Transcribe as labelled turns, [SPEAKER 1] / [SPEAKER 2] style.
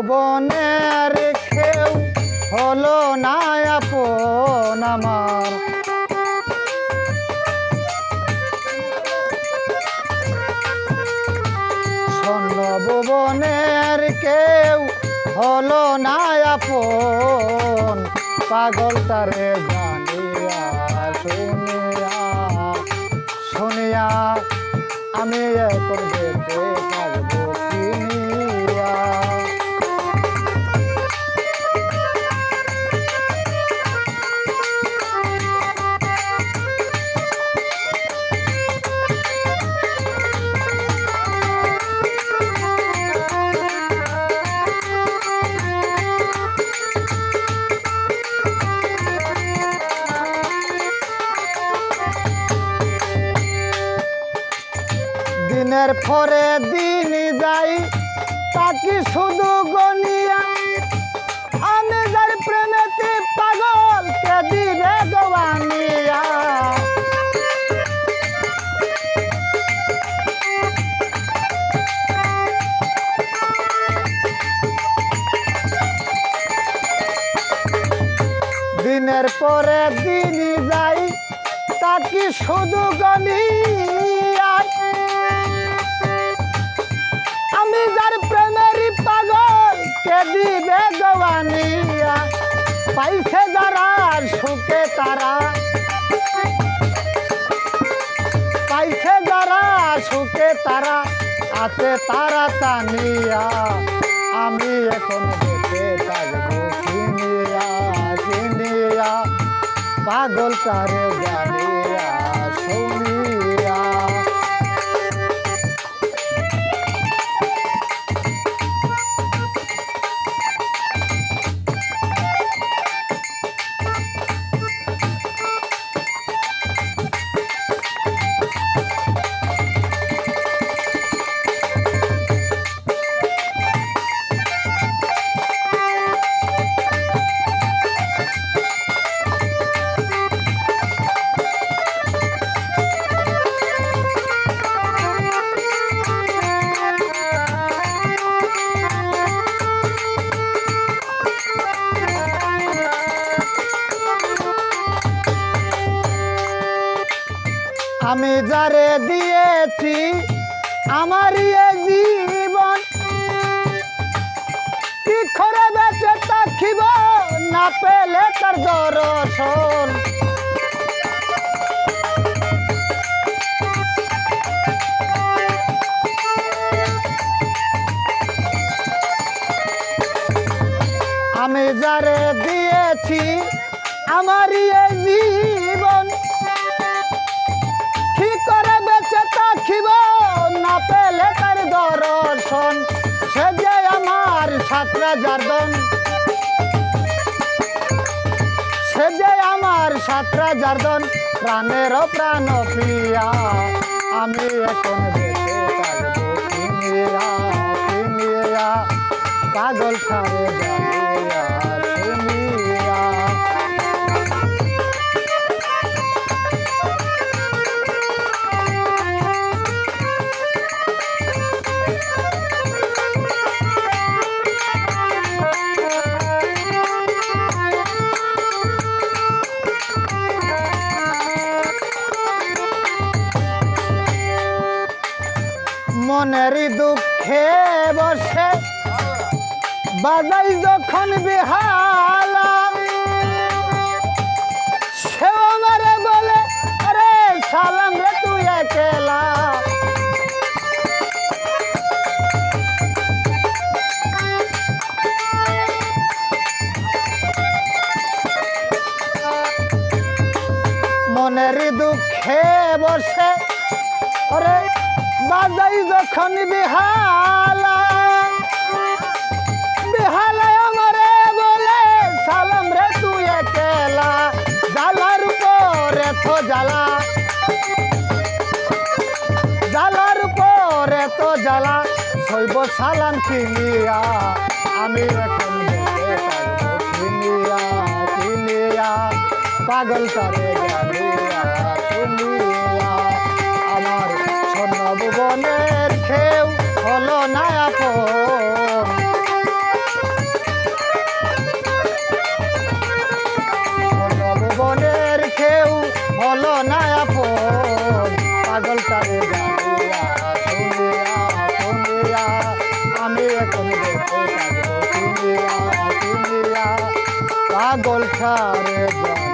[SPEAKER 1] ভুবনের খেউ হলো না আপন আমার। স্বর্ণ ভুবনের কেউ হলো না আপন। পাগল তারে জানিয়া শুনিয়া শুনিয়া আমি এখন যেতে দিনের পরে দিন যাই, তাকে শুধু গনিয়া আমি যার প্রেমেতে পাগল, কে দিনের পরে দিন যাই, তাকে শুধু গনিয়া কে দিবে গবানিয়া পাইছে যারা সুখে তারা। পাইছে যারা সুখে তারা আছে তারা তানিয়া। আমি এখন বেঁচে থাকব কিনিয়া কিনিয়া পাগল তারে জানিয়া শুনিয়া আমি যারে দিয়েছি আমার জীবন। কি করে বেঁচে থাকিব না পেলে তার দর্শন। আমি যারে দিয়েছি আমার জীবন। পেলে তার দর্শন, সে যে আমার সাতরা জার্দন। সে যে আমার সাতরা জার্দন, প্রাণের প্রাণ প্রিয়া, আমি এখন বেঁচে থাকব খাবে মনের দুঃখে বসে। বাজাই যখন বেহালা সে আমারে বলে মনের দুঃখে বসে যখন বিহালা বিহালায় আমারে বলে, সালাম রে তুই একেলা, জালার উপরে তো জ্বালা, জালার উপরে তো জ্বালা শৈব সালাম কিনিয়া, আমি এখন কিনিয়া কিনিয়া, পাগল তারে জানিয়া কেউ হলো না আপন। বনের কেউ হলো না আপন। পাগল তারে আমি এখন পাগল ছাড়ে যায়